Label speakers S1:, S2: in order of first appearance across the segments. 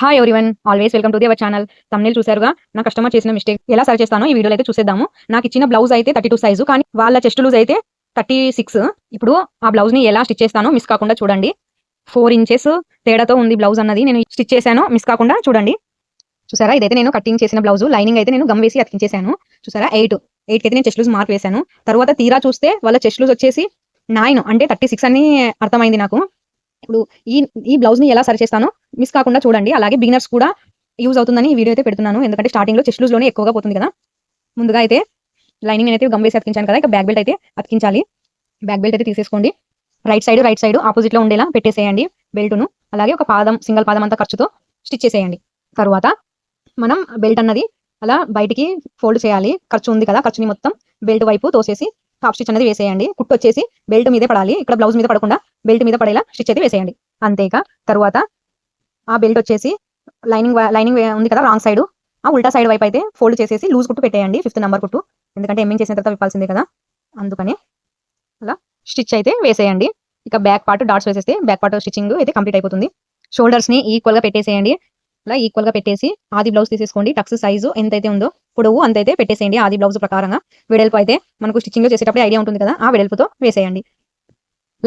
S1: Hi everyone always welcome to the our channel thumbnail చూసారుగా నా customer చేసిన mistake ఎలా సరి చేస్తానో ఈ వీడియోలో అయితే చూసేద్దాము. నాకు ఇచ్చిన బ్లౌజ్ అయితే థర్టీ టూ సైజు కానీ వాళ్ళ చెస్ట్ లూజ్ అయితే థర్టీ సిక్స్ ఇప్పుడు ఆ బ్లౌజ్ని ఎలా స్టిచ్ చేస్తానో మిస్ కాకుండా చూడండి. ఫోర్ ఇంచెస్ తేడాతో ఉంది బ్లౌజ్ అన్నది నేను స్టిచ్ చేశాను మిస్ కాకుండా చూడండి. చూసారా? ఇదైతే నేను కటింగ్ చేసిన బ్లౌజ్ లైనింగ్ అయితే నేను గమ్ వేసి అతికించేశాను. చూసారా? ఎయిట్ ఎయిట్ అయితే నేను చెస్ట్ లూజ్ మార్క్ వేశాను. తర్వాత తీరా చూస్తే వాళ్ళ చెస్ట్ లూజ్ వచ్చేసి నైన్ అంటే థర్టీ సిక్స్ అని అర్థమైంది నాకు. ఇప్పుడు ఈ ఈ బ్లౌజ్ని ఎలా సరి చేస్తానో మిస్ కాకుండా చూడండి. అలాగే బిగినర్స్ కూడా యూజ్ అవుతుందని ఈ వీడియో అయితే పెడుతున్నాను. ఎందుకంటే స్టార్టింగ్లో చెస్ట్ లూజ్లోనే ఎక్కువగా పోతుంది కదా. ముందుగా అయితే లైనింగ్ నేనైతే గమ్ వేసి అతికించాను కదా. ఇక బ్యాక్ బెల్ట్ అయితే అతికించాలి. బ్యాక్ బెల్ట్ అయితే తీసేసుకోండి. రైట్ సైడ్ రైట్ సైడ్ ఆపోజిట్లో ఉండేలా పెట్టేసేయండి బెల్ట్ను అలాగే ఒక పాదం సింగిల్ పాదం అంతా ఖర్చుతో స్టిచ్ చేసేయండి. తర్వాత మనం బెల్ట్ అన్నది అలా బయటికి ఫోల్డ్ చేయాలి. ఖర్చు ఉంది కదా ఖర్చుని మొత్తం బెల్ట్ వైపు తోసేసి టాప్ స్టిచ్ అనేది వేసేయండి. కుట్టు వచ్చేసి బెల్ట్ మీదే పడాలి. ఇక్కడ బ్లౌజ్ మీద పడకుండా బెల్ట్ మీద పడేలా స్టిచ్ అయితే వేసేయండి. అంతేగా తర్వాత ఆ బెల్ట్ వచ్చేసి లైనింగ్ లైనింగ్ ఉంది కదా రాంగ్ సైడ్ ఆ ఉల్టా సైడ్ వైపు అయితే ఫోల్డ్ చేసేసి లూజ్ కుట్టు పెట్టేయండి ఫిఫ్త్ నెంబర్ కుట్టు. ఎందుకంటే ఎమ్మింగ్ చేసిన తర్వాత విప్పాల్సిందే కదా. అందుకని అలా స్టిచ్ అయితే వేసేయండి. ఇక బ్యాక్ పార్ట్ డాట్స్ వేసేస్తే బ్యాక్ పార్ట్ స్టిచ్చింగ్ అయితే కంప్లీట్ అయిపోతుంది. షోల్డర్స్ని ఈక్వల్గా పెట్టేసేయండి. అలా ఈక్వల్గా పెట్టేసి ఆది బ్లౌజ్ తీసేసుకోండి. టక్స్ సైజు ఎంతైతే ఉందో పొడవు అంతైతే పెట్టేసేయండి ఆది బ్లౌజ్ ప్రకారంగా. వెడల్పు అయితే మనకు స్టిచ్చింగ్ చేసేటప్పుడు ఐడియా ఉంటుంది కదా ఆ వెడల్పుతో వేసేయండి.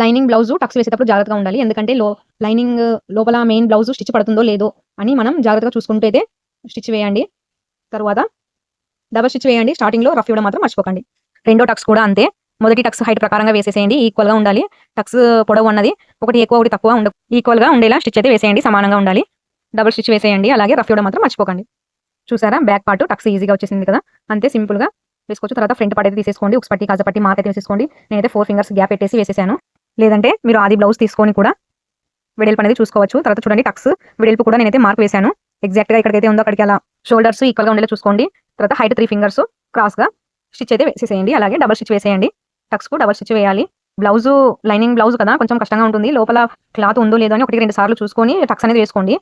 S1: లైనింగ్ బ్లౌజ్ టక్స్ వేసేటప్పుడు జాగ్రత్తగా ఉండాలి. ఎందుకంటే లో లైనింగ్ లోపల మెయిన్ బ్లౌజ్ స్టిచ్ పడుతుందో లేదో అని మనం జాగ్రత్తగా చూసుకుంటూ అయితే స్టిచ్ వేయండి. తర్వాత డబల్ స్టిచ్ వేయండి. స్టార్టింగ్లో రఫ్ ఇవ్వడం మాత్రం మర్చిపోకండి. రెండో టక్స్ కూడా అంతే. మొదటి టక్స్ హైట్ ప్రకారంగా వేసేసేయండి. ఈక్వల్గా ఉండాలి. టక్స్ పొడవు అన్నది ఒకటి ఎక్కువ ఒకటి తక్కువ ఉండ ఈక్వల్గా ఉండేలా స్టిచ్ అయితే వేసేయండి. సమానంగా ఉండాలి. డబుల్ స్టిచ్ వేసేయండి. అలాగే రఫ్ ఇవ్వడం మాత్రం మర్చిపోకండి. చూసారా? బ్యాక్ పార్ట్ టక్స్ ఈజీగా వచ్చేసింది కదా? అంతే సింపుల్గా వేసుకోవచ్చు. తర్వాత ఫ్రంట్ పార్ట్ అయితే తీసేసుకోండి. ఉక్స్ పట్టి కాజపట్టి మార్క్ అయితే వేసేసుకోండి నేనైతే ఫోర్ ఫింగర్స్ గ్యాప్ పెట్టేసి వేసేసాను. లేదంటే మీరు ఆది బ్లౌజ్ తీసుకొని కూడా వెడల్పు అనేది చూసుకోవచ్చు. తర్వాత చూడండి టక్స్. వెడల్పు కూడా నేనైతే మార్క్ వేసాను ఎగ్జాక్ట్గా ఇక్కడైతే ఉందో అక్కడికి అలా షోల్డర్స్ ఈక్వల్గా ఉండేలా చూసుకోండి. తర్వాత హైట్ త్రీ ఫింగర్స్ క్రాస్గా స్టిచ్ అయితే వేసేసేయండి. అలాగే డబల్ స్టిచ్ వేసేయండి. టక్స్కు డబల్ స్టిచ్ వేయాలి. బ్లౌజు లైనింగ్ బ్లౌజ్ కదా కొంచెం కష్టంగా ఉంటుంది. లోపల క్లాత్ ఉందో లేదో అని ఒకటి రెండు సార్లు చూసుకొని టక్స్ అనేది వేసుకోండి.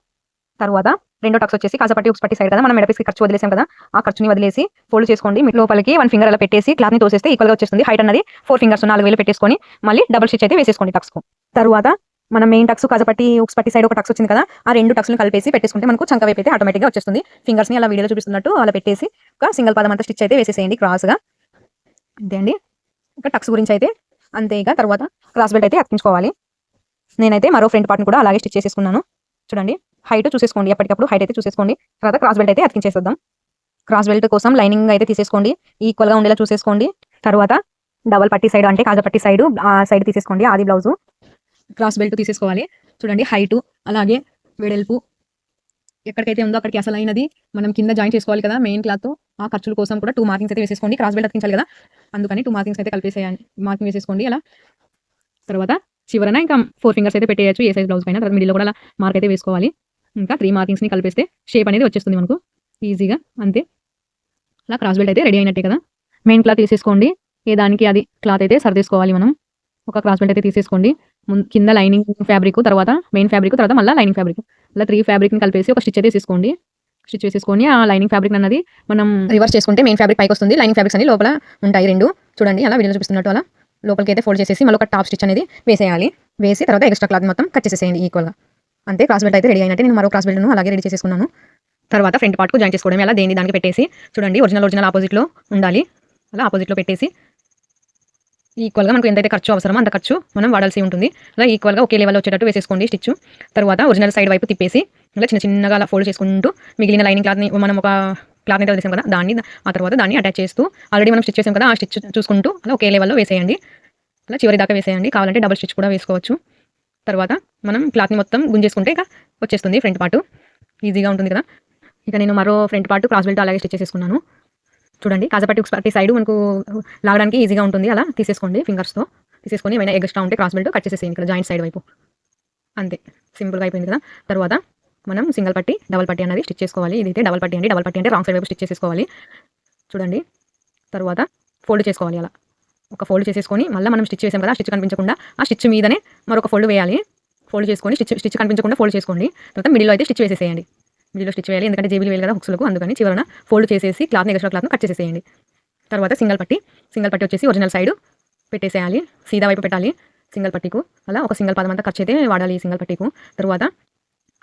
S1: తర్వాత రెండో టక్స్ వచ్చేసి కాజపట్టి ఉక్స్ పట్టి సైడ్ కదా మనం మెడపీస్కి ఖర్చు వదిలేసాం కదా ఆ ఖర్చుని వదిలేసి ఫోల్డ్ చేసుకోండి. మీ లోపలికి వన్ ఫింగర్ అలా పెట్టేసి క్లాత్ని తోసేస్తే ఈక్వల్గా వచ్చేస్తుంది. హైట్ అన్నది ఫోర్ ఫింగర్స్ నాలుగు వేలు పెట్టేసుకొని మళ్ళీ డబుల్ స్టిచ్ అయితే వేసేసుకోండి టక్స్కు. తర్వాత మన మెయిన్ టక్స్ కాజపట్టి ఉక్స్ పట్టి సైడ్ ఒక టక్స్ వచ్చింది కదా ఆ రెండు టక్స్ని కలిపేసి పెట్టేసుకుంటే మనకు చంక వైపు అయితే ఆటోమేటిక్గా వచ్చేస్తుంది. ఫింగర్స్ని అలా వీడియోలో చూపిస్తున్నట్టు అలా పెట్టేసి ఒక సింగిల్ పదం అంతా స్టిచ్ అయితే వేసేసేయండి క్రాస్గా అంతే అండి. ఇంకా టక్స్ గురించి అయితే అంతే ఇక. తర్వాత క్రాస్ బెల్ట్ అయితే అతికించుకోవాలి. నేనైతే మరో ఫ్రంట్ పార్ట్ని కూడా అలాగే స్టిచ్ చేసేసుకున్నాను. చూడండి. హైట్ చూసేసుకోండి. ఎప్పటికప్పుడు హైట్ అయితే చూసేసుకోండి. తర్వాత క్రాస్ బెల్ట్ అయితే అతికించేసేద్దాం. క్రాస్ బెల్ట్ కోసం లైనింగ్ అయితే తీసేసుకోండి. ఈక్వల్గా ఉండేలా చూసేసుకోండి. తర్వాత డబల్ పట్టి సైడ్ అంటే కాజా పట్టి సైడ్ ఆ సైడ్ తీసేసుకోండి. ఆది బ్లౌజ్ క్రాస్ బెల్ట్ తీసేసుకోవాలి. చూడండి హైటు అలాగే వెడల్పు ఎక్కడికైతే ఉందో అక్కడికి అసలు అయినది మనం కింద జాయిన్ చేసుకోవాలి కదా మెయిన్ క్లాత్ ఆ ఖర్చుల కోసం కూడా టూ మార్కింగ్స్ అయితే వేసేసుకోండి. క్రాస్ బెల్ట్ అతికించాలి కదా. అందుకని టూ మార్కింగ్స్ అయితే కలిపేసేయండి మార్కింగ్ వేసేసుకోండి. అలా తర్వాత చివరన ఇంకా ఫోర్ ఫింగర్స్ అయితే పెట్టేయచ్చు. ఏ సైజ్ బ్లౌజ్ పైన. తర్వాత మిడిల్లో కూడా అలా మార్క్ అయితే వేసుకోవాలి. ఇంకా త్రీ మార్కింగ్స్ని కలిపేస్తే షేప్ అనేది వచ్చేస్తుంది మనకు. ఈజీగా అంతే. అలా క్రాస్ బెల్ట్ అయితే రెడీ అయినట్టే కదా. మెయిన్ క్లాత్ తీసేసుకోండి. ఏ దానికి అది క్లాత్ అయితే సరిదేసుకోవాలి మనం. ఒక క్రాస్ బెల్ట్ అయితే తీసేసుకోండి. కింద లైనింగ్ ఫ్యాబ్రిక్ తర్వాత మెయిన్ ఫ్యాబ్రిక్ తర్వాత మళ్ళీ లైనింగ్ ఫ్యాబ్రిక్ అలా త్రీ ఫ్యాబ్రిక్ని కలిపేసి ఒక స్టిచ్ అయితే తీసుకోండి. స్టిచ్ వేసేసుకొని ఆ లైనింగ్ ఫ్యాబ్రిక్ అన్నది మనం రివర్స్ చేసుకుంటే మెయిన్ ఫ్యాబ్రిక్ పైకి వస్తుంది. లైనింగ్ ఫ్యాబ్రిక్స్ అన్ని లోపల ఉంటాయి రెండు. చూడండి అలా వీడియో చూపిస్తున్నట్టు అలా. లోపలికి అయితే ఫోల్డ్ చేసేసి మళ్ళీ ఒక టాప్ స్టిచ్ అనేది వేసేయాలి. వేసి తర్వాత ఎక్స్ట్రా క్లాత్ మొత్తం కట్ చేసేసేయండి ఈక్వల్గా అంతే క్రాస్ బెల్ట్ అయితే రెడీ అయినట్టే నేను మరో క్రాస్ బెల్ట్ను అలాగే రెడీ చేసేసుకున్నాను. తర్వాత ఫ్రంట్ పార్ట్కు జాయిన్ చేసుకోవడం అలా దేని దానికి పెట్టేసి చూడండి ఒరిజినల్ ఒరిజినల్ ఆపోజిట్లో ఉండాలి. అలా ఆపోజిట్లో పెట్టేసి ఈక్వల్గా మనకు ఎంతైతే ఖర్చు అవసరమో అంత ఖర్చు మనం వాడాల్సి ఉంటుంది. అలా ఈక్వల్గా ఒకే లెవెల్ వచ్చేటట్టు వేసేసుకోండి స్టిచ్ తర్వాత ఒరిజినల్ సైడ్ వైపు తిప్పేసి అలా చిన్న చిన్నగా అలా ఫోల్డ్ చేసుకుంటూ మిగిలిన లైనింగ్ క్లాత్ని మనం ఒక క్లాత్ అయితే వదిలేసాం కదా దాన్ని ఆ తర్వాత దాన్ని అటాచ్ చేస్తూ ఆల్రెడీ మనం స్టిచ్ చేసాం కదా ఆ స్టిచ్ చూసుకుంటూ అలా ఒకే లెవెల్లో వేసేయండి. అలా చివరి దాకా వేసేయండి. కావాలంటే డబుల్ స్టిచ్ కూడా వేసుకోవచ్చు. తర్వాత మనం క్లాత్ని మొత్తం గుంజేసుకుంటే ఇక వచ్చేస్తుంది ఫ్రంట్ పార్ట్. ఈజీగా ఉంటుంది కదా. ఇక నేను మరో ఫ్రంట్ పార్ట్ క్రాస్ బెల్ట్ అలాగే స్టిచ్ చేసేసుకున్నాను చూడండి కాజపట్టి ప్రతి సైడ్ మనకు లాగడానికి ఈజీగా ఉంటుంది. అలా తీసేసుకోండి ఫింగర్స్తో తీసేసుకొని ఏమైనా ఎగస్ట్రా ఉంటే క్రాస్ బెల్ట్ కట్ చేసేసేయండి ఇక్కడ జాయింట్ సైడ్ వైపు. అంతే. సింపుల్గా అయిపోయింది కదా. తర్వాత మనం సింగిల్ పట్టి డబల్ పట్టి అనేది స్టిచ్ చేసుకోవాలి. ఇదైతే డబల్ పట్టి అండి డబల్ పట్టి అంటే రాంగ్ సైడ్ వైపు స్టిచ్ చేసేసుకోవాలి చూడండి తర్వాత ఫోల్డ్ చేసుకోవాలి అలా. ఒక ఫోల్డ్ చేసేసుకొని మళ్ళీ మనం స్టిచ్ చేసాం కదా స్టిచ్ కనిపించకుండా ఆ స్టిచ్ మీదనే మరొక ఫోల్డ్ వేయాలి. ఫోల్డ్ చేసుకొని స్టిచ్ స్టిచ్ కనిపించకుండా ఫోల్డ్ చేసుకోండి. తర్వాత మిడిల్లో అయితే స్టిచ్ వేసేసేయండి. మిడిల్లో స్టిచ్ వేయాలి ఎందుకంటే జేబులు వేయాలి కదా హుక్స్లకు అందుకని చివరన ఫోల్డ్ చేసేసి క్లాత్ ఎక్స్ట్రా క్లాత్ను కట్ చేసేసేయండి. తర్వాత సింగిల్ పట్టి సింగిల్ పట్టి వచ్చేసి ఒరిజినల్ సైడ్ పెట్టేసేయాలి సీదా వైపు పెట్టాలి సింగిల్ పట్టీకు. అలా ఒక సింగిల్ పదం అంతా ఖర్చు అయితే వాడాలి సింగల్ సింగిల్ పట్టీకు. తర్వాత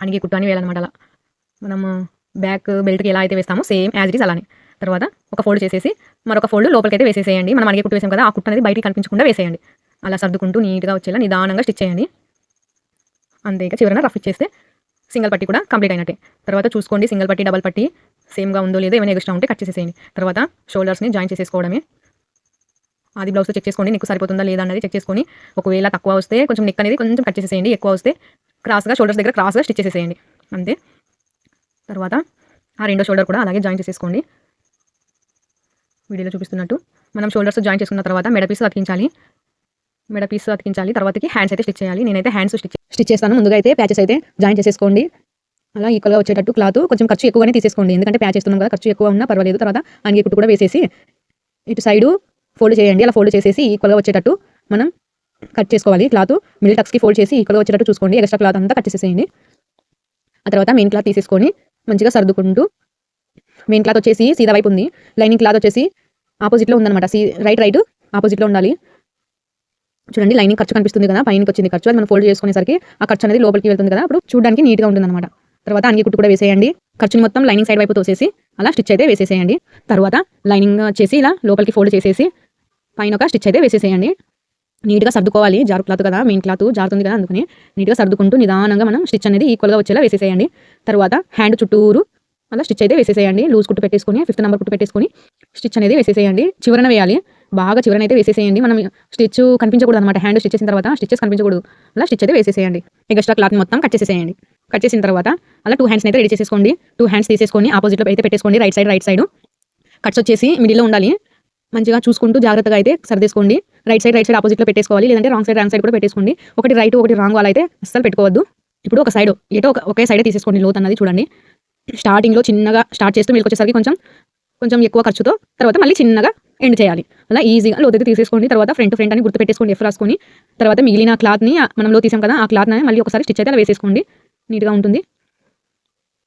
S1: అణిగి కుట్టు అని వేయాలన్నమాట అలా. మనం బ్యాక్ బెల్ట్కి ఎలా అయితే వేస్తామో సేమ్ యాజ్ ఇట్ ఈస్ అలానే. తర్వాత ఒక ఫోల్డ్ చేసేసి మరొక ఫోల్డ్ లోపలికి అయితే వేసేసేయండి. మనం అడిగే కుట్టు వేసాం కదా ఆ కుట్టు అనేది బయటికి కనిపించకుండా వేసేయండి. అలా సర్దుకుంటూ నీట్గా వచ్చేలా నిదానంగా స్టిచ్ చేయండి. అంతే చివరన రఫ్ ఇచ్చేస్తే సింగిల్ పట్టి కూడా కంప్లీట్ అయినట్టే. తర్వాత చూసుకోండి సింగిల్ పట్టి డబల్ పట్టి సేమ్గా ఉందో లేదో ఏమైనా ఎక్స్ట్రా ఉంటే కట్ చేసేసేయండి. తర్వాత షోల్డర్స్ని జాయిన్ చేసేసుకోవడమే. అది బ్లౌజ్తో చెక్ చేసుకోండి నీకు సరిపోతుందా లేదా అనేది చెక్ చేసుకొని ఒకవేళ తక్కువ వస్తే కొంచెం నెక్ అనేది కొంచెం కట్ చేసేసేయండి. ఎక్కువ వస్తే క్రాస్గా షోల్డర్స్ దగ్గర క్రాస్గా స్టిచ్ చేసేసేయండి. అంతే. తర్వాత ఆ రెండో షోల్డర్ కూడా అలాగే జాయిన్ చేసేసుకోండి. వీడియోలో చూపిస్తున్నట్టు మనం షోల్డర్స్ జాయిన్ చేసుకున్న తర్వాత మెడ పీస్ అతికించాలి. మెడ పీస్ అతికించాలి. తర్వాతకి హ్యాండ్స్ అయితే స్టిచ్ చేయాలి. నేనైతే హ్యాండ్స్ స్టిచ్ స్టిచ్ చేస్తాను. ముందుగా అయితే ప్యాచెస్ అయితే జాయిన్ చేసేసుకోండి. అలా ఈక్వల్గా వచ్చేటట్టు క్లాత్ కొంచెం ఖర్చు ఎక్కువగానే తీసేసుకోండి. ఎందుకంటే ప్యాచ్ చేస్తున్నాం కదా ఖర్చు ఎక్కువ ఉన్నా పర్వాలేదు. తర్వాత అంగి కుట్టు కూడా వేసేసి ఇటు సైడు ఫోల్డ్ చేయండి. అలా ఫోల్డ్ చేసేసి ఈక్వల్గా వచ్చేటట్టు మనం కట్ చేసుకోవాలి. క్లాత్ మిడిల్ టక్స్కి ఫోల్డ్ చేసి ఈక్వల్గా వచ్చేటట్టు చూసుకోండి. ఎక్స్ట్రా క్లాత్ అంతా కట్ చేసేసేయండి. ఆ తర్వాత మెయిన్ క్లాత్ తీసేసుకొని మంచిగా సర్దుకుంటూ మెయిన్ క్లాత్ వచ్చేసి సీదా వైపు ఉంది. లైనింగ్ క్లాత్ వచ్చేసి ఆపోజిట్లో ఉందన్నమాట. సీ రైట్ రైట్ ఆపోజిట్లో ఉండాలి. చూడండి లైనింగ్ ఖర్చు కనిపిస్తుంది కదా పైనకి వచ్చింది ఖర్చు. అది మనం ఫోల్డ్ చేసుకునేసరికి ఆ ఖర్చు అనేది లోపలికి వెళ్తుంది కదా. అప్పుడు చూడడానికి నీట్గా ఉంటుందన్నమాట. తర్వాత అంగి కుట్టు కూడా వేసేయండి. ఖర్చుని మొత్తం లైనింగ్ సైడ్ వైపు తోసేసి అలా స్టిచ్ అయితే వేసేసేయండి. తర్వాత లైనింగ్ వచ్చేసి ఇలా లోపలికి ఫోల్డ్ చేసేసి పైన ఒక స్టిచ్ అయితే వేసేసేయండి. నీట్గా సర్దుకోవాలి. జారు క్లాత్ కదా మెయిన్ క్లాత్ జారుతుంది కదా అందుకని నీట్గా సర్దుకుంటూ నిదానంగా మనం స్టిచ్ అనేది ఈక్వల్గా వచ్చేలా వేసేసేయండి. తర్వాత హ్యాండ్ చుట్టూరు అలా స్టిచ్ అయితే వేసేసేయండి. లూజ్ కుట్టు పెట్టేసుకొని ఫిఫ్త్ నెంబర్ కుట్టు పెట్టేసుకొని స్టిచ్ అనేది వేసేసేయండి. చివరన వేయాలి. బాగా చివరన అయితే వేసేసేయండి. మనం స్టిచ్ కనిపించకూడదు అనమాట హ్యాండ్ స్టిచ్ చేసిన తర్వాత స్టిచ్చెస్ కనిపించకూడదు. అలా స్టిచ్ అయితే వేసేసేయండి. ఎక్స్ట్రా క్లాత్ మొత్తం కట్ చేసేసేయండి. కట్ చేసిన తర్వాత అలా టూ హ్యాండ్స్ అయితే రెడీ చేసేసుకోండి. టూ హ్యాండ్స్ తీసేసుకొని ఆపోజిట్లో అయితే పెట్టేసుకోండి. Right side right side. Cuts వచ్చేసి మిడిల్లో ఉండాలి. మంచిగా చూసుకుంటూ జాగ్రత్తగా అయితే సరిదేసుకోండి. రైట్ సైడ్ రైట్ సైడ్ ఆపోజిట్లో పెట్టేసుకోవాలి. లేదంటే రాంగ్ సైడ్ రాంగ్ సైడ్ కూడా పెట్టేసుకోండి. ఒకటి రైట్ ఒకటి రాంగ్ అలా అయితే అస్సలు పెట్టుకోవద్దు. ఇప్పుడు ఒక సైడ్ ఏటో ఒక ఒకే సైడే తీసేసుకోండి లోత్ అన్నది చూడండి. స్టార్టింగ్లో చిన్నగా స్టార్ట్ చేస్తూ మీకు వచ్చేసరికి కొంచెం కొంచెం ఎక్కువ ఖర్చుతో తర్వాత మళ్ళీ చిన్నగా ఎండ్ చేయాలి. అలా ఈజీగా లోతైతే తీసేసుకోండి తర్వాత ఫ్రంట్ ఫ్రంట్ అని గుర్తు పెట్టేసుకోండి ఎఫ్ రాసుకొని తర్వాత మిగిలిన క్లాత్ని మనం లో తీసాం కదా ఆ క్లాత్ని మళ్ళీ ఒకసారి స్టిచ్ అయితే అలా వేసేసుకోండి. నీట్గా ఉంటుంది.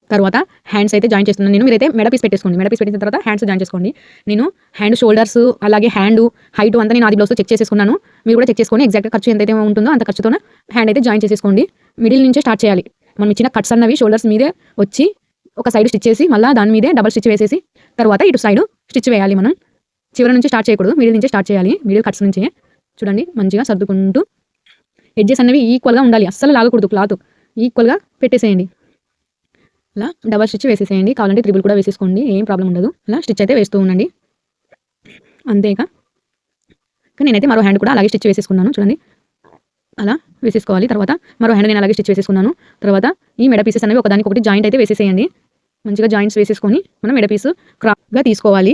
S1: తర్వాత హ్యాండ్స్ అయితే జాయిన్ చేస్తున్నాను. నేను మీరైతే మెడ పీస్ పెట్టేసుకోండి. మెడ పీస్ పెట్టిన తర్వాత హ్యాండ్స్ జాయిన్ చేసుకోండి. నేను హ్యాండ్ షోల్డర్స్ అలాగే హ్యాండ్ హైట్ అంతా నేను ఆది బ్లౌజ్తో చెక్ చేసేసుకున్నాను. మీరు కూడా చెక్ చేసుకొని ఎగ్జాక్ట్ ఖర్చు ఎంతైతే ఉంటుందో అంత ఖర్చుతో హ్యాండ్ అయితే జాయిన్ చేసేసుకోండి. మిడిల్ నుంచే స్టార్ట్ చేయాలి. మనం ఇచ్చిన కట్స్ అన్నవి షోల్డర్స్ మీదే వచ్చి ఒక సైడ్ స్టిచ్ చేసి మళ్ళీ దాని మీదే డబల్ స్టిచ్ వేసేసి తర్వాత ఇటు సైడ్ స్టిచ్ వేయాలి మనం. చివరి నుంచి స్టార్ట్ చేయకూడదు మిడిల్ నుంచి స్టార్ట్ చేయాలి మిడిల్ కట్స్ నుంచి. చూడండి మంచిగా సర్దుకుంటూ. ఎడ్జెస్ అనేవి ఈక్వల్గా ఉండాలి అస్సలు లాగకూడదు క్లాత్ ఈక్వల్గా పెట్టేసేయండి. అలా డబల్ స్టిచ్ వేసేసేయండి కావాలంటే త్రిబుల్ కూడా వేసేసుకోండి ఏం ప్రాబ్లం ఉండదు. అలా స్టిచ్ అయితే వేస్తూ ఉండండి. అంతేకా కానీ నేనైతే మరో హ్యాండ్ కూడా అలాగే స్టిచ్ వేసేసుకున్నాను చూడండి. అలా వేసేసుకోవాలి. తర్వాత మరో హ్యాండ్ నేను అలాగే స్టిచ్ వేసేసుకున్నాను. తర్వాత ఈ మెడ పీసెస్ అనేవి ఒకదానికి ఒకటి జాయింట్ అయితే వేసేసేయండి. మంచిగా జాయింట్స్ వేసేసుకొని మనం మెడ పీస్ క్రాప్గా తీసుకోవాలి.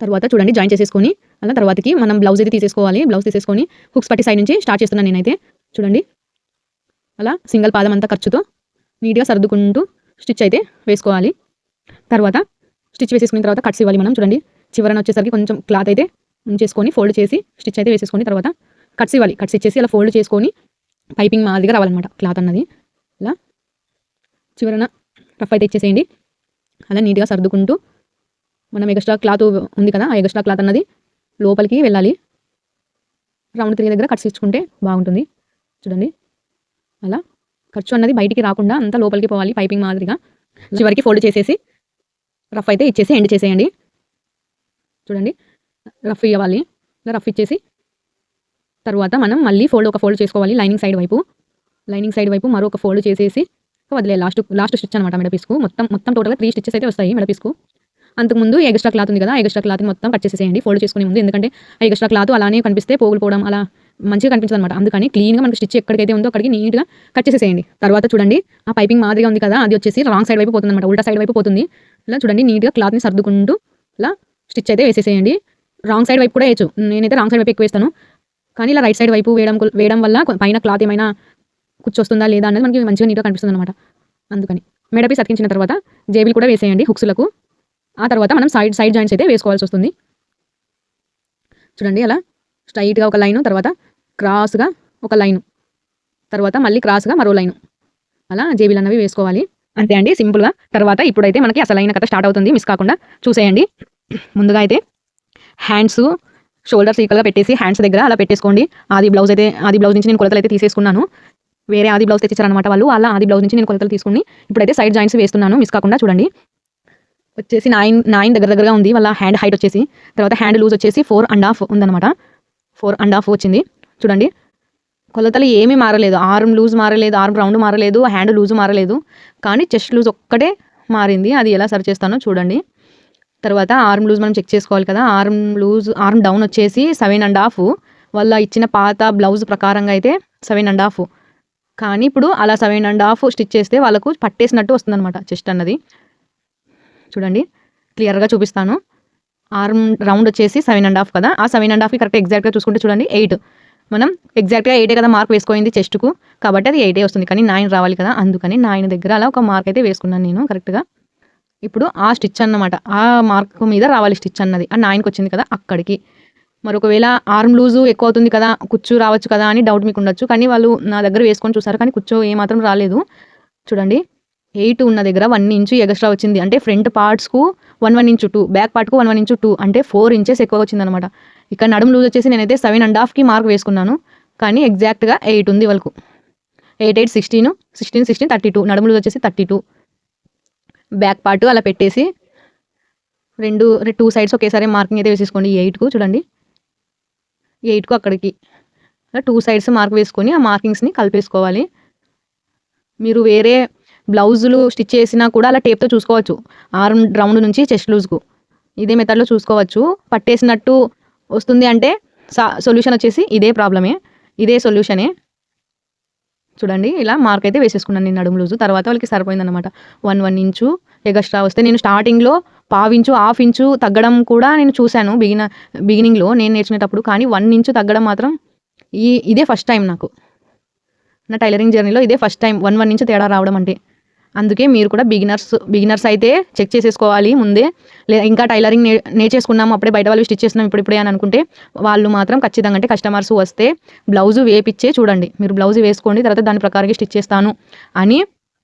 S1: తర్వాత చూడండి జాయిన్ చేసేసుకొని అలా తర్వాతకి మనం బ్లౌజ్ అయితే తీసేసుకోవాలి. బ్లౌజ్ తీసేసుకొని హుక్స్ పట్టి సైడ్ నుంచి స్టార్ట్ చేస్తున్నాను నేనైతే. చూడండి అలా సింగిల్ పాదం అంతా ఖర్చుతో నీట్గా సర్దుకుంటూ స్టిచ్ అయితే వేసుకోవాలి. తర్వాత స్టిచ్ వేసేసుకున్న తర్వాత కట్స్ ఇవ్వాలి మనం. చూడండి చివరన వచ్చేసరికి కొంచెం క్లాత్ అయితే ఉంచేసుకొని ఫోల్డ్ చేసి స్టిచ్ అయితే వేసేసుకొని తర్వాత కట్స్ ఇవ్వాలి. కట్స్ ఇచ్చేసి అలా ఫోల్డ్ చేసుకొని పైపింగ్ మాదిరిగా రావాలన్నమాట క్లాత్ అన్నది. ఇలా చివరన రఫ్ అయితే ఇచ్చేసేయండి. అలా నీట్గా సర్దుకుంటూ మనం ఎగస్ట్రా క్లాత్ ఉంది కదా ఆ ఎగస్ట్రా క్లాత్ అన్నది లోపలికి వెళ్ళాలి. రౌండ్ త్రీ దగ్గర కట్స్ ఇచ్చుకుంటే బాగుంటుంది. చూడండి. అలా ఖర్చు అన్నది బయటికి రాకుండా అంతా లోపలికి పోవాలి పైపింగ్ మాదిరిగా. చివరికి ఫోల్డ్ చేసేసి రఫ్ అయితే ఇచ్చేసి ఎండ్ చేసేయండి. చూడండి. రఫ్ ఇవ్వాలి. ఇలా రఫ్ ఇచ్చేసి తర్వాత మనం మళ్ళీ ఫోల్డ్ ఒక ఫోల్డ్ చేసుకోవాలి లైనింగ్ సైడ్ వైపు. లైనింగ్ సైడ్ వైపు మరొక ఫోల్డ్ చేసేసి వదిలే లాస్ట్ లాస్ట్ స్టిచ్ అనమాట మెడపిస్కు మొత్తం మొత్తం టోటల్గా త్రీ స్టిచ్చెస్ అయితే వస్తాయి మెడపిస్కు అంతకుముందు ఎగస్ట్రా క్లాత్ ఉంది కదా ఎగస్ట్రా క్లాత్ మొత్తం కట్ చేసేసేయండి ఫోల్డ్ చేసుకునే ముందు. ఎందుకంటే ఆ క్లాత్ అలానే కనిపిస్తే పోగులు పోవడం అలా మంచిగా కనిపించదు అనమాట అందుకని క్లీన్గా మనకి స్టిచ్ ఎక్కడికైతే ఉందో అక్కడికి నీట్గా కట్ చేసేసేయండి. తర్వాత చూడండి ఆ పైపింగ్ మాదిరిగా ఉంది కదా అది వచ్చేసి రాంగ్ సైడ్ వైపు పోతుంది అనమాట ఉల్టా సైడ్ వైపు పోతుంది. ఇలా చూడండి నీట్గా క్లాత్ని సర్దుకుంటూ ఇలా స్టిచ్ అయితే వేసేసేయండి. రాంగ్ సైడ్ వైపు కూడా వేయచ్చు. నేనైతే రాంగ్ సైడ్ వైపు ఎక్కువ వేస్తాను. కానీ ఇలా రైట్ సైడ్ వైపు వేయడం వేయడం వల్ల పైన క్లాత్ ఏమైనా కూర్చొస్తుందా లేదా అనేది మనకి మంచిగా నీట్గా కనిపిస్తుంది అనమాట అందుకని మెడపీస్ అతికించిన తర్వాత జేబులు కూడా వేసేయండి హుక్స్లకు. ఆ తర్వాత మనం సైడ్ సైడ్ జాయింట్స్ అయితే వేసుకోవాల్సి వస్తుంది. చూడండి అలా స్ట్రైట్గా ఒక లైను తర్వాత క్రాస్గా ఒక లైను తర్వాత మళ్ళీ క్రాస్గా మరో లైను. అలా జేబీలు అన్నవి వేసుకోవాలి. అంతే అండి సింపుల్గా తర్వాత ఇప్పుడైతే మనకి అసలైన కథ స్టార్ట్ అవుతుంది. మిస్ కాకుండా చూసేయండి. ముందుగా అయితే హ్యాండ్స్ షోల్డర్స్ ఈక్వల్గా పెట్టేసి హ్యాండ్స్ దగ్గర అలా పెట్టేసుకోండి. ఆది బ్లౌజ్ అయితే ఆది బ్లౌజ్ నుంచి నేను కొలతలు అయితే తీసేసుకున్నాను. వేరే ఆది బ్లౌజ్ తెచ్చారనమాట వాళ్ళు. అలా ఆది బ్లౌజ్ నుంచి నేను కొలతలు తీసుకుని ఇప్పుడైతే సైడ్ జాయింట్స్ వేస్తున్నాను. మిస్ కాకుండా చూడండి. వచ్చేసి నైన్ నైన్ దగ్గర దగ్గరగా ఉంది. వాళ్ళ హ్యాండ్ హైట్ వచ్చేసి తర్వాత హ్యాండ్ లూజ్ వచ్చేసి ఫోర్ అండ్ హాఫ్ ఉందనమాట ఫోర్ అండ్ హాఫ్ వచ్చింది. చూడండి. కొలతలు ఏమీ మారలేదు. ఆర్మ్ లూజ్ మారలేదు ఆర్మ్ రౌండ్ మారలేదు హ్యాండ్ లూజ్ మారలేదు. కానీ చెస్ట్ లూజ్ ఒక్కటే మారింది. అది ఎలా సరి చేస్తానో చూడండి. తర్వాత ఆర్మ్ లూజ్ మనం చెక్ చేసుకోవాలి కదా ఆర్మ్ లూజ్ ఆర్మ్ డౌన్ వచ్చేసి సెవెన్ అండ్ హాఫ్ వాళ్ళ ఇచ్చిన పాత బ్లౌజ్ ప్రకారంగా అయితే సెవెన్ అండ్ హాఫ్ కానీ ఇప్పుడు అలా సెవెన్ అండ్ హాఫ్ స్టిచ్ చేస్తే వాళ్ళకు పట్టేసినట్టు వస్తుందన్నమాట చెస్ట్ అన్నది. చూడండి క్లియర్గా చూపిస్తాను. ఆర్మ్ రౌండ్ వచ్చేసి సెవెన్ అండ్ హాఫ్ కదా. ఆ సెవెన్ అండ్ హాఫ్కి కరెక్ట్ ఎగ్జాక్ట్గా చూసుకుంటే చూడండి ఎయిట్ మనం ఎగ్జాక్ట్గా ఎయిటే కదా మార్క్ వేసుకోయింది చెస్ట్కు కాబట్టి అది ఎయిటే వస్తుంది. కానీ నైన్ రావాలి కదా. అందుకని నైన్ దగ్గర అలా ఒక మార్క్ అయితే వేసుకున్నాను నేను కరెక్ట్గా ఇప్పుడు ఆ స్టిచ్ అన్నమాట. ఆ మార్క్ మీద రావాలి స్టిచ్ అన్నది. ఆ నైన్కి వచ్చింది కదా అక్కడికి. మరి ఒకవేళ ఆర్మ్ లూజు ఎక్కువ అవుతుంది కదా కుచ్చు రావచ్చు కదా అని డౌట్ మీకు ఉండొచ్చు. కానీ వాళ్ళు నా దగ్గర వేసుకొని చూసారు కానీ కుచ్చు ఏమాత్రం రాలేదు. చూడండి. ఎయిట్ ఉన్న దగ్గర వన్ ఇంచు ఎగస్ట్రా వచ్చింది. అంటే front పార్ట్స్కు one one inch two back పార్ట్కు one one inch two అంటే ఫోర్ ఇంచెస్ ఎక్కువ వచ్చిందనమాట ఇక్కడ నడుము లూజ్ వచ్చేసి నేనైతే సెవెన్ అండ్ హాఫ్కి మార్క్ వేసుకున్నాను. కానీ ఎగ్జాక్ట్గా ఎయిట్ ఉంది వాళ్ళకు. Eight eight sixteen sixteen sixteen thirty two నడుము లూజ్ వచ్చేసి థర్టీ టూ బ్యాక్ పార్ట్ అలా పెట్టేసి రెండు టూ సైడ్స్ ఒకేసారి మార్కింగ్ అయితే వేసేసుకోండి. ఎయిట్కు చూడండి. ఎయిట్కు అక్కడికి టూ సైడ్స్ మార్క్ వేసుకొని ఆ మార్కింగ్స్ని కలిపేసుకోవాలి. మీరు వేరే బ్లౌజులు స్టిచ్ చేసినా కూడా అలా టేప్తో చూసుకోవచ్చు. ఆర్మ్ రౌండ్ నుంచి చెస్ట్ లూజ్కు ఇదే మెథడ్లో చూసుకోవచ్చు. పట్టేసినట్టు వస్తుంది అంటే సొల్యూషన్ వచ్చేసి ఇదే ప్రాబ్లమే ఇదే సొల్యూషనే చూడండి ఇలా మార్క్ అయితే వేసేసుకున్నాను నేను నడుము లూజు. తర్వాత వాళ్ళకి సరిపోయిందనమాట వన్ వన్ ఇంచు ఎగస్ట్రా వస్తే నేను స్టార్టింగ్లో పావించు హాఫ్ ఇంచు తగ్గడం కూడా నేను చూశాను బిగిన బిగినింగ్లో నేను నేర్చుకునేటప్పుడు. కానీ వన్ ఇంచు తగ్గడం మాత్రం ఈ ఇదే ఫస్ట్ టైం నాకు. నా టైలరింగ్ జర్నీలో ఇదే first time one one inch తేడా రావడం అంటే. అందుకే మీరు కూడా బిగినర్స్ బిగినర్స్ అయితే చెక్ చేసేసుకోవాలి ముందే. లే ఇంకా టైలరింగ్ నే నేర్చేసుకున్నాము అప్పుడే బయట వాళ్ళు స్టిచ్ చేస్తున్నాం ఇప్పుడు ఇప్పుడే అని అనుకుంటే వాళ్ళు మాత్రం ఖచ్చితంగా అంటే కస్టమర్స్ వస్తే బ్లౌజు వేపిచ్చే చూడండి. మీరు బ్లౌజ్ వేసుకోండి తర్వాత దాని ప్రకారంగా స్టిచ్ చేస్తాను అని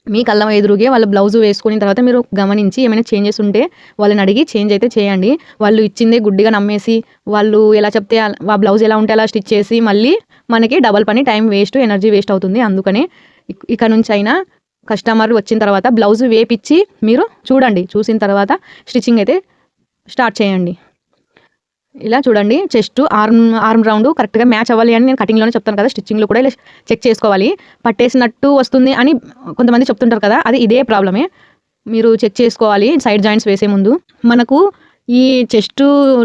S1: మీ కళ్ళ ఎదురుగే వాళ్ళ బ్లౌజ్ వేసుకున్న తర్వాత మీరు గమనించి ఏమైనా చేంజెస్ ఉంటే వాళ్ళని అడిగి చేంజ్ అయితే చేయండి. వాళ్ళు ఇచ్చిందే గుడ్డిగా నమ్మేసి వాళ్ళు ఎలా చెప్తే ఆ బ్లౌజ్ ఎలా ఉంటే అలా స్టిచ్ చేసి మళ్ళీ మనకి డబల్ పని టైం వేస్ట్ ఎనర్జీ వేస్ట్ అవుతుంది. అందుకనే ఇక నుంచి అయినా కస్టమర్ వచ్చిన తర్వాత బ్లౌజ్ వేపిచ్చి మీరు చూడండి. చూసిన తర్వాత స్టిచ్చింగ్ అయితే స్టార్ట్ చేయండి. ఇలా చూడండి. చెస్ట్ ఆర్మ్ ఆర్మ్ రౌండ్ కరెక్ట్గా మ్యాచ్ అవ్వాలి అని నేను కటింగ్లోనే చెప్తాను కదా. స్టిచ్చింగ్లో కూడా ఇలా చెక్ చేసుకోవాలి. పట్టేసినట్టు వస్తుంది అని కొంతమంది చెప్తుంటారు కదా. అది ఇదే ప్రాబ్లమే. మీరు చెక్ చేసుకోవాలి. సైడ్ జాయింట్స్ వేసే ముందు మనకు ఈ చెస్ట్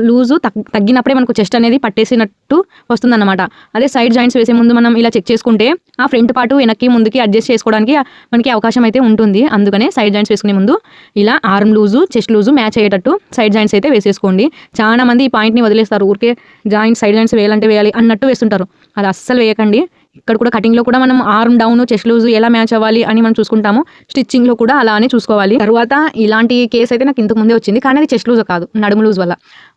S1: లూజు తగ్ తగ్గినప్పుడే మనకు చెస్ట్ అనేది పట్టేసినట్టు వస్తుందన్నమాట. అదే సైడ్ జాయింట్స్ వేసే ముందు మనం ఇలా చెక్ చేసుకుంటే ఆ ఫ్రంట్ పాటు వెనక్కి ముందుకి అడ్జస్ట్ చేసుకోవడానికి మనకి అవకాశం అయితే ఉంటుంది. అందుకనే సైడ్ జాయింట్స్ వేసుకునే ముందు ఇలా arm loose chest loose match అయ్యేటట్టు సైడ్ జాయింట్స్ అయితే వేసేసుకోండి. చాలా మంది ఈ పాయింట్ని వదిలేస్తారు. ఊరికే జాయింట్ సైడ్ జాయింట్స్ వేయాలంటే వేయాలి అన్నట్టు వేస్తుంటారు. అది అస్సలు వేయకండి. ఇక్కడ కూడా కటింగ్లో కూడా మనం ఆర్మ్ డౌన్ చెస్ట్ లూజ్ ఎలా మ్యాచ్ అవ్వాలి అని మనం చూసుకుంటాము. స్టిచ్చింగ్లో కూడా అలానే చూసుకోవాలి. తర్వాత ఇలాంటి కేసు అయితే నాకు ఇంతకు ముందే వచ్చింది. కానీ అది చెస్ట్ లూజ్ కాదు. నడుము లూజ్ వల్ల.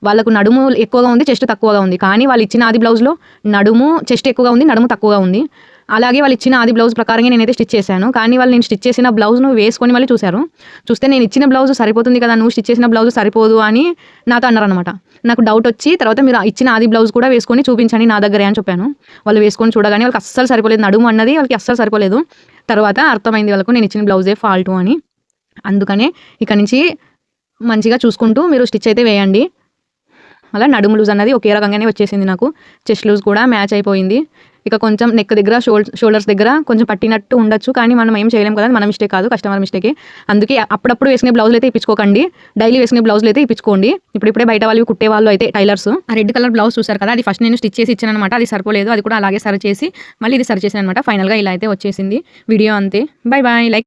S1: వాళ్ళకు నడుము ఎక్కువగా ఉంది చెస్ట్ తక్కువగా ఉంది. కానీ వాళ్ళు ఇచ్చిన ఆది బ్లౌజ్లో నడుము చెస్ట్ ఎక్కువగా ఉంది నడుము తక్కువగా ఉంది. అలాగే వాళ్ళు ఇచ్చిన ఆది బ్లౌజ్ ప్రకారంగా నేనైతే స్టిచ్ చేశాను. కానీ వాళ్ళు నేను స్టిచ్ చేసిన బ్లౌజ్ను వేసుకొని మళ్ళీ చూశారు. చూస్తే నేను ఇచ్చిన బ్లౌజ్ సరిపోతుంది కదా నువ్వు స్టిచ్ చేసిన బ్లౌజ్ సరిపోదు అని నాతో అన్నారనమాట నాకు డౌట్ వచ్చి తర్వాత మీరు ఇచ్చిన ఆది బ్లౌజ్ కూడా వేసుకొని చూపించండి నా దగ్గరే అని చెప్పాను. వాళ్ళు వేసుకొని చూడగానే వాళ్ళకి అస్సలు సరిపోలేదు. నడుము అన్నది వాళ్ళకి అస్సలు సరిపోలేదు. తర్వాత అర్థమైంది వాళ్ళకు నేను ఇచ్చిన బ్లౌజే ఫాల్టు అని. అందుకనే ఇక నుంచి మంచిగా చూసుకుంటూ మీరు స్టిచ్ అయితే వేయండి. అలా నడుము లూజ్ అన్నది ఒకే రకంగానే వచ్చేసింది నాకు. చెస్ట్ లూజ్ కూడా మ్యాచ్ అయిపోయింది. ఇక కొంచెం నెక్ దగ్గర షోల్ షోల్డర్స్ దగ్గర కొంచెం పట్టినట్టు ఉండొచ్చు. కానీ మనం ఏం చేయలేం కదా మన మిస్టేక్ కాదు కస్టమర్ మిస్టేకే అందుకే అప్పుడప్పుడు వేసుకునే బ్లౌజులు అయితే ఇప్పించుకోకండి. డైలీ వేసుకునే బ్లౌజ్లు అయితే ఇప్పించుకోండి. ఇప్పుడు ఇప్పుడే బయట వాళ్ళు కుట్టే వాళ్ళు అయితే టైలర్స్. ఆ రెడ్ కలర్ బ్లౌజ్ చూసారు కదా అది ఫస్ట్ నేను స్టిచ్ చేసి ఇచ్చాను అనమాట అది సరిపోలేదు అది కూడా అలాగే సరి చేసి మళ్ళీ ఇది సరి చేసాను అనమాట ఫైనల్గా ఇలా అయితే వచ్చేసింది. వీడియో అంతే. Bye bye like